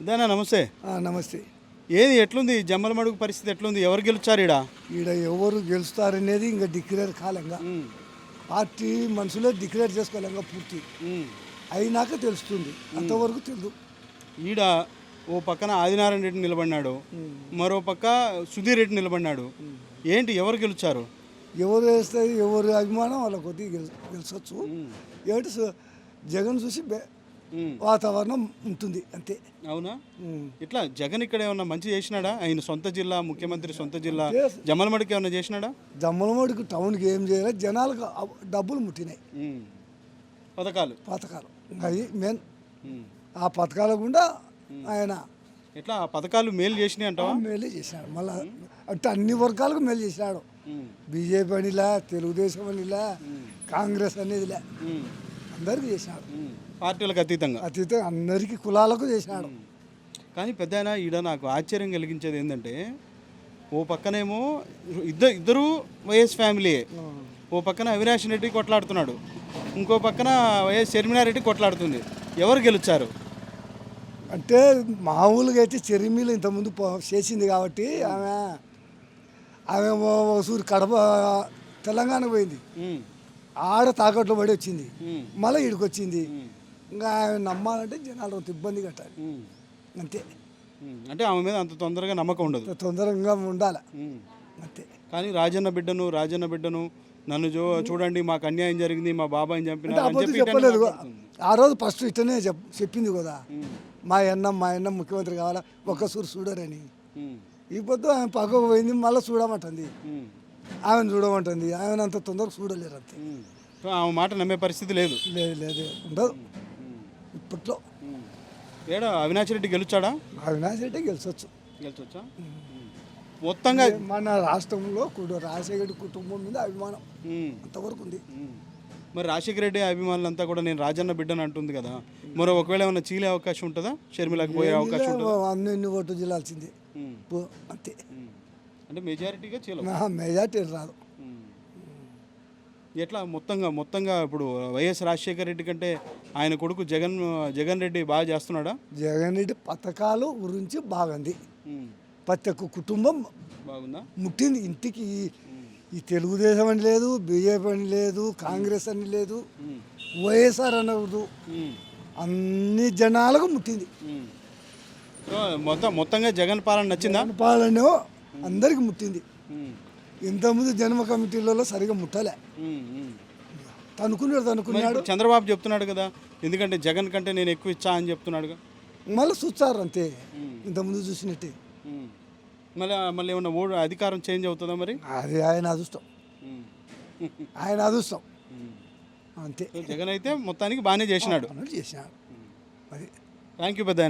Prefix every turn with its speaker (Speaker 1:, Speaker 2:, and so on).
Speaker 1: ఇదేనా నమస్తే.
Speaker 2: నమస్తే.
Speaker 1: ఏది ఎట్లుంది? జమ్మలమడుగు పరిస్థితి ఎట్లుంది? ఎవరు గెలుచారు ఈడ?
Speaker 2: ఈడ ఎవరు గెలుస్తారనేది ఇంకా డిక్లేర్ కాలంగా. పార్టీ మనుషులే డిక్లేర్ చేసుకోలేంగా పూర్తి. అయినాక తెలుస్తుంది. అంతవరకు తెలియదు
Speaker 1: ఈడ ఓ పక్కన ఆదినారాయణ రెడ్డి నిలబడినాడు. మరో పక్క సుధీర్ రెడ్డి నిలబడినాడు. ఏంటి ఎవరు గెలుచారు
Speaker 2: ఎవరు వేస్తే ఎవరు అభిమానం వాళ్ళ కొద్దిగా గెలు గెలిచవచ్చు ఏమిటి సు- జగన్ చూసి. వాతావరణం ఉంటుంది అంతే.
Speaker 1: అవునా. ఇట్లా జగన్ ఇక్కడ ఏమన్నా మంచి చేసినాడా? ఆయన సొంత జిల్లా ముఖ్యమంత్రి సొంత జిల్లా. జమ్మలమడికి ఏమన్నా చేసినాడా?
Speaker 2: జమ్మలమూడికి టౌన్కి ఏం చేయలేదు జనాలకు డబ్బులు ముట్టినాయి.
Speaker 1: పథకాలు?
Speaker 2: పథకాలు. అవి మెయిన్. ఆ పథకాల గుండా ఆయన
Speaker 1: ఎట్లా ఆ పథకాలు మేలు చేసినాయి అంటావా?
Speaker 2: మేలు చేసినాడు. మళ్ళా అంటే అన్ని వర్గాలకు మేలు చేసినాడు. బీజేపీ అనిలా తెలుగుదేశం అనిలా కాంగ్రెస్ అనేదిలే. అందరికీ చేసినాడు
Speaker 1: ఉమ్. పార్టీలకు అతీతంగా.
Speaker 2: అతీత అందరికీ కులాలకు చేసినాడు
Speaker 1: కానీ పెద్ద ఈడ నాకు ఆశ్చర్యం కలిగించేది ఏంటంటే ఓ పక్కనేమో ఇద్దరు ఇద్దరు వైఎస్ ఫ్యామిలీయే. ఓ పక్కన అవినాష్ రెడ్డి కొట్లాడుతున్నాడు. ఇంకో పక్కన వైఎస్ షర్మిలారెడ్డి కొట్లాడుతుంది. ఎవరు గెలుచారు?
Speaker 2: అంటే మామూలుగా అయితే చెరిమీలు ఇంతకుముందు చేసింది కాబట్టి ఆమె ఆమె సూరి కడప తెలంగాణ పోయింది. ఆడ తాకట్లో పడి వచ్చింది. మళ్ళీ ఈడికి వచ్చింది ఇంకా ఆమె నమ్మాలంటే జనాలు కొంత ఇబ్బంది కట్టాలి. అంతే.
Speaker 1: అంటే ఆమె మీద అంత తొందరగా నమ్మకం ఉండదు
Speaker 2: తొందరగా ఉండాలి. అంతే
Speaker 1: కానీ రాజన్న బిడ్డను రాజన్న బిడ్డను నన్ను చూ చూడండి మాకు అన్యాయం జరిగింది మా చెప్పి ఇటనే
Speaker 2: చెప్పలేదు. ఆ రోజు ఫస్ట్ ఇట్టనే చెప్ చెప్పింది కదా. మా అన్న మా అన్న ముఖ్యమంత్రి కావాలా ఒక్క సూరు చూడరని. ఈ పొద్దు ఆమె పక్కకు పోయింది మళ్ళీ చూడమంటుంది. ఆమెను చూడమంటుంది ఆమెను అంత తొందరగా చూడలేరు అంతే.
Speaker 1: సో ఆమె మాట నమ్మే పరిస్థితి లేదు
Speaker 2: లేదు లేదు ఉండదు ఇప్పట్లో.
Speaker 1: ఏడా అవినాష్ రెడ్డి గెలుచాడా
Speaker 2: అవినాష్ రెడ్డి గెలిచొచ్చు
Speaker 1: గెలిచొచ్చా మొత్తంగా
Speaker 2: మన రాష్ట్రంలో కుడు రాజశేఖర కుటుంబం మీద అభిమానం
Speaker 1: ఉమ్.
Speaker 2: అంతవరకు ఉంది.
Speaker 1: మరి రాజశేఖర రెడ్డి అభిమానులంతా కూడా నేను రాజన్న బిడ్డను అంటుంది కదా మరి ఒకవేళ ఏమైనా చీలే అవకాశం ఉంటుందా షర్మిలకు పోయే అవకాశం ఉంటుందా
Speaker 2: అన్ని ఎన్ని ఓటు జిల్లాల్సిందే
Speaker 1: ఉమ్.
Speaker 2: పో- అంతే.
Speaker 1: అంటే మెజారిటీగా చీల
Speaker 2: నా మెజార్టీ రాదు.
Speaker 1: ఎట్లా మొత్తంగా మొత్తంగా ఇప్పుడు వైఎస్ రాజశేఖర రెడ్డి కంటే ఆయన కొడుకు జగన్ జగన్ రెడ్డి బాగా చేస్తున్నాడా?
Speaker 2: జగన్ రెడ్డి పథకాలు గురించి బాగుంది. ప్రతి ఒక్క కుటుంబం
Speaker 1: బాగుందా?
Speaker 2: ముట్టింది. ఇంటికి ఈ- తెలుగుదేశం అని లేదు బీజేపీ అని లేదు కాంగ్రెస్ అని లేదు. వైఎస్ఆర్
Speaker 1: ఉమ్.
Speaker 2: అన్ని జనాలకు ముట్టింది.
Speaker 1: మొత్తం మొత్తంగా జగన్ పాలన నచ్చిందా?
Speaker 2: పాలన అందరికి ముట్టింది. ఇంతకుముందు జన్మ కమిటీలలో సరిగా ముట్టలే. తనుకున్నాడు తనుకున్నాడు
Speaker 1: చంద్రబాబు చెప్తున్నాడు కదా ఎందుకంటే జగన్ కంటే నేను ఎక్కువ ఇచ్చా అని చెప్తున్నాడుగా
Speaker 2: మళ్ళీ చూస్తారు అంతే. ఇంతకుముందు చూసినట్టే.
Speaker 1: మళ్ళీ మళ్ళీ ఏమన్నా ఓడు అధికారం చేంజ్ అవుతుందా మరి
Speaker 2: అది ఆయన అదృష్టం. ఆయన అదృష్టం. అంతే
Speaker 1: జగన్ అయితే మొత్తానికి బాగానే చేసినాడు
Speaker 2: చేసినాడు మరి
Speaker 1: థ్యాంక్ యూ పెద్ద.